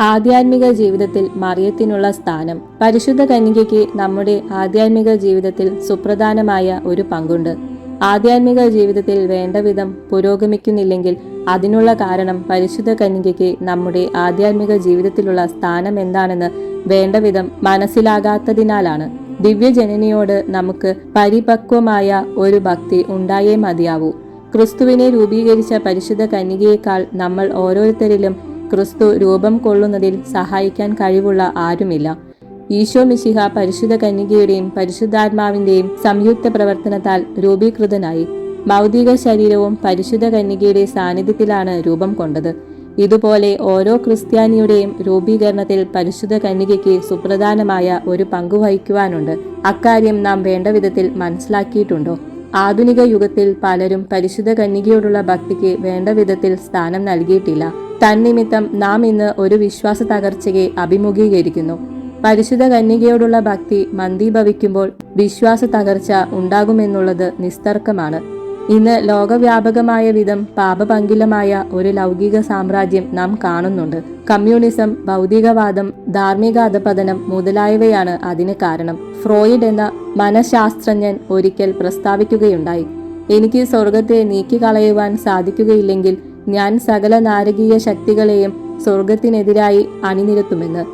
ആധ്യാത്മിക ജീവിതത്തിൽ മറിയത്തിനുള്ള സ്ഥാനം. പരിശുദ്ധ കന്യകയ്ക്ക് നമ്മുടെ ആധ്യാത്മിക ജീവിതത്തിൽ സുപ്രധാനമായ ഒരു പങ്കുണ്ട്. ആധ്യാത്മിക ജീവിതത്തിൽ വേണ്ടവിധം പുരോഗമിക്കുന്നില്ലെങ്കിൽ അതിനുള്ള കാരണം പരിശുദ്ധ കന്യകയ്ക്ക് നമ്മുടെ ആധ്യാത്മിക ജീവിതത്തിലുള്ള സ്ഥാനം എന്താണെന്ന് വേണ്ടവിധം മനസ്സിലാകാത്തതിനാലാണ്. ദിവ്യജനനിയോട് നമുക്ക് പരിപക്വമായ ഒരു ഭക്തി ഉണ്ടായേ മതിയാവൂ. ക്രിസ്തുവിനെ രൂപീകരിച്ച പരിശുദ്ധ കന്യകയേക്കാൾ നമ്മൾ ഓരോരുത്തരിലും ക്രിസ്തു രൂപം കൊള്ളുന്നതിൽ സഹായിക്കാൻ കഴിവുള്ള ആരുമില്ല. ഈശോ മിശിഹ പരിശുദ്ധ കന്യകയുടെയും പരിശുദ്ധാത്മാവിന്റെയും സംയുക്ത പ്രവർത്തനത്താൽ രൂപീകൃതനായി. ഭൗതിക ശരീരവും പരിശുദ്ധ കന്യകയുടെ സാന്നിധ്യത്തിലാണ് രൂപം കൊണ്ടത്. ഇതുപോലെ ഓരോ ക്രിസ്ത്യാനിയുടെയും രൂപീകരണത്തിൽ പരിശുദ്ധ കന്യകയ്ക്ക് സുപ്രധാനമായ ഒരു പങ്കു വഹിക്കുവാനുണ്ട്. അക്കാര്യം നാം വേണ്ട വിധത്തിൽ മനസ്സിലാക്കിയിട്ടുണ്ടോ? ആധുനിക യുഗത്തിൽ പലരും പരിശുദ്ധ കന്യകയോടുള്ള ഭക്തിക്ക് വേണ്ട വിധത്തിൽ സ്ഥാനം നൽകിയിട്ടില്ല. തന്നിമിത്തം നാം ഇന്ന് ഒരു വിശ്വാസ തകർച്ചയെ അഭിമുഖീകരിക്കുന്നു. പരിശുദ്ധ കന്യകയോടുള്ള ഭക്തി മന്ദീഭവിക്കുമ്പോൾ വിശ്വാസ തകർച്ച ഉണ്ടാകുമെന്നുള്ളത് നിസ്തർക്കമാണ്. ഇന്ന് ലോകവ്യാപകമായ വിധം പാപപങ്കിലമായ ഒരു ലൗകിക സാമ്രാജ്യം നാം കാണുന്നുണ്ട്. കമ്മ്യൂണിസം ഭൗതികവാദം ധാർമ്മിക അധപതനം മുതലായവയാണ് അതിന് കാരണം. ഫ്രോയിഡ് എന്ന മനഃശാസ്ത്രജ്ഞൻ ഒരിക്കൽ പ്രസ്താവിക്കുകയുണ്ടായി എനിക്ക് സ്വർഗത്തെ നീക്കിക്കളയുവാൻ സാധിക്കുകയില്ലെങ്കിൽ ഞാൻ സകല നാരകീയ ശക്തികളെയും സ്വർഗത്തിനെതിരായി അണിനിരത്തുമെന്ന്.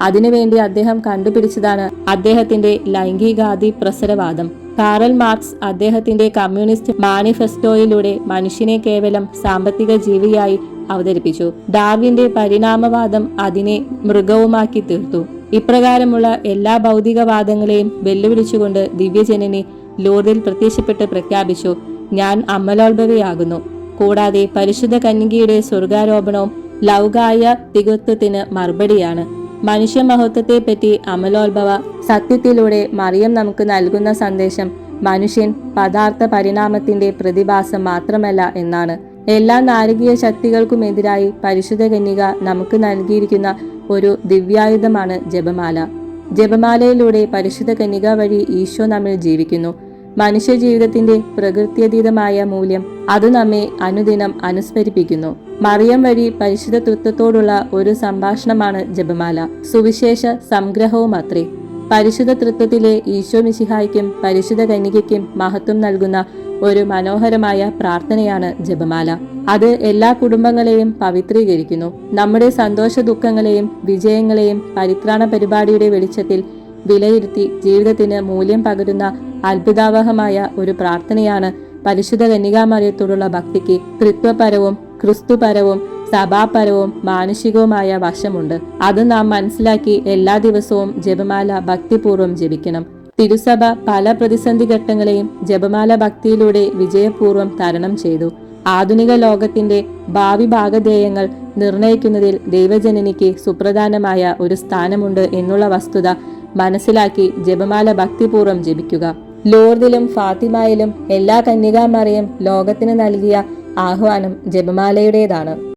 അതിനുവേണ്ടി അദ്ദേഹം കണ്ടുപിടിച്ചതാണ് അദ്ദേഹത്തിന്റെ ലൈംഗികാധി പ്രസരവാദം കാറൽ മാർക്സ് അദ്ദേഹത്തിന്റെ കമ്മ്യൂണിസ്റ്റ് മാനിഫെസ്റ്റോയിലൂടെ മനുഷ്യനെ കേവലം സാമ്പത്തിക ജീവിയായി അവതരിപ്പിച്ചു. ഡാർവിന്റെ പരിണാമവാദം അതിനെ മൃഗവുമാക്കി തീർത്തു. ഇപ്രകാരമുള്ള എല്ലാ ഭൗതികവാദങ്ങളെയും വെല്ലുവിളിച്ചുകൊണ്ട് ദിവ്യജനനെ ലൂർദിൽ പ്രത്യക്ഷപ്പെട്ട് പ്രഖ്യാപിച്ചു ഞാൻ അമലോത്ഭവയാകുന്നു. കൂടാതെ പരിശുദ്ധ കന്യകയുടെ സ്വർഗാരോപണവും ലൗകായ തികത്വത്തിന് മറുപടിയാണ്. മനുഷ്യ മഹത്വത്തെപ്പറ്റി അമലോത്ഭവ സത്യത്തിലൂടെ മറിയം നമുക്ക് നൽകുന്ന സന്ദേശം മനുഷ്യൻ പദാർത്ഥ പരിണാമത്തിന്റെ പ്രതിഭാസം മാത്രമല്ല എന്നാണ്. എല്ലാ നാരകീയ ശക്തികൾക്കുമെതിരായി പരിശുദ്ധ കന്യക നമുക്ക് നൽകിയിരിക്കുന്ന ഒരു ദിവ്യായുധമാണ് ജപമാല. ജപമാലയിലൂടെ പരിശുദ്ധ കന്യക വഴി ഈശോ നമ്മിൽ ജീവിക്കുന്നു. മനുഷ്യ ജീവിതത്തിന്റെ പ്രകൃത്യതീതമായ മൂല്യം അത് നമ്മെ അനുദിനം അനുസ്മരിപ്പിക്കുന്നു. മറിയം വഴി പരിശുദ്ധ തൃത്വത്തോടുള്ള ഒരു സംഭാഷണമാണ് ജപമാല. സുവിശേഷ സംഗ്രഹവും അത്രേ. പരിശുദ്ധ തൃത്വത്തിലെ ഈശോ മിശിഹായ്ക്കും പരിശുദ്ധ കന്യകയ്ക്കും മഹത്വം നൽകുന്ന ഒരു മനോഹരമായ പ്രാർത്ഥനയാണ് ജപമാല. അത് എല്ലാ കുടുംബങ്ങളെയും പവിത്രീകരിക്കുന്നു. നമ്മുടെ സന്തോഷ ദുഃഖങ്ങളെയും വിജയങ്ങളെയും പരിത്രാണ പരിപാടിയുടെ വെളിച്ചത്തിൽ വിലയിരുത്തി ജീവിതത്തിന് മൂല്യം പകരുന്ന അത്ഭുതാവഹമായ ഒരു പ്രാർത്ഥനയാണ് പരിശുദ്ധ കന്യകാമറിയത്തോടുള്ള ഭക്തിക്ക് തൃത്വപരവും ക്രിസ്തുപരവും സഭാപരവും മാനുഷികവുമായ വശമുണ്ട്. അത് നാം മനസ്സിലാക്കി എല്ലാ ദിവസവും ജപമാല ഭക്തിപൂർവം ജപിക്കണം. തിരുസഭ പല പ്രതിസന്ധി ഘട്ടങ്ങളെയും ജപമാല ഭക്തിയിലൂടെ വിജയപൂർവം തരണം ചെയ്തു. ആധുനിക ലോകത്തിന്റെ ഭാവി ഭാഗധേയങ്ങൾ നിർണയിക്കുന്നതിൽ ദൈവജനനിക്ക് സുപ്രധാനമായ ഒരു സ്ഥാനമുണ്ട് എന്നുള്ള വസ്തുത മനസ്സിലാക്കി ജപമാല ഭക്തിപൂർവം ജപിക്കുക. ലോർദിലും ഫാത്തിമയിലും എല്ലാ കന്യകാമറിയും ലോകത്തിന് നൽകിയ ആഹ്വാനം ജപമാലയുടേതാണ്.